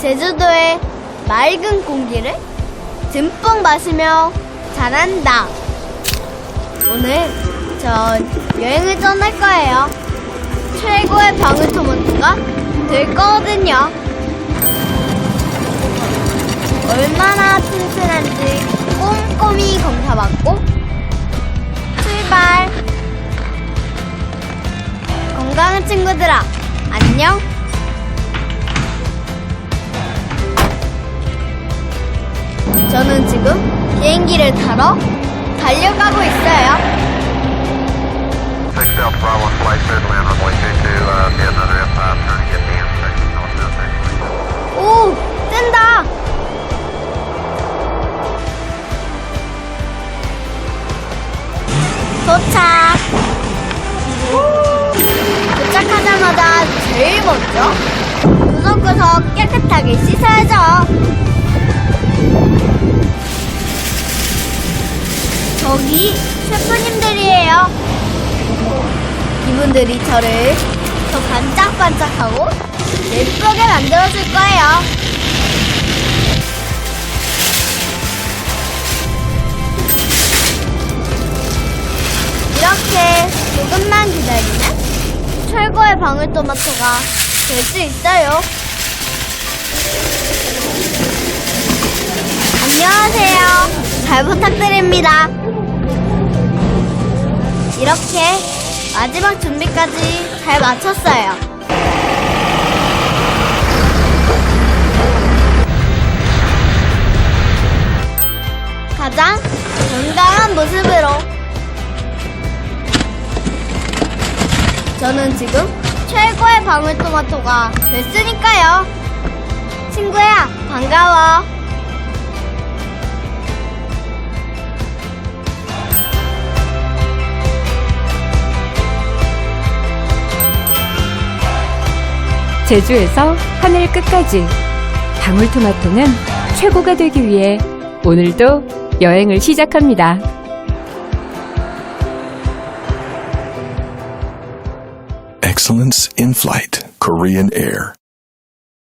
제주도의 맑은 공기를 듬뿍 마시며 잘한다. 오늘 전 여행을 떠날 거예요. 최고의 방울토마토가 될 거거든요. 얼마나 튼튼한지 꼼꼼히 검사받고 출발! 건강한 친구들아, 안녕! 지금 비행기를 타러 달려가고 있어요. Six Delta Bravo one flight clear to land runway two two, uh, be another F5, turn to get the intersection, northbound taxiway. 오, 뜬다! 도착! 도착하자마자 제일 먼저 구석구석 깨끗하게 씻어야죠. 저기 셰프님들이에요. 이분들이 저를 더 반짝반짝하고 예쁘게 만들어줄 거예요. 이렇게 조금만 기다리면 최고의 방울토마토가 될 수 있어요. 안녕하세요. 잘 부탁드립니다. 이렇게 마지막 준비까지 잘 마쳤어요. 가장 건강한 모습으로 저는 지금 최고의 방울토마토가 됐으니까요. 제주에서 하늘 끝까지 방울토마토는 최고가 되기 위해 오늘도 여행을 시작합니다. Excellence in Air.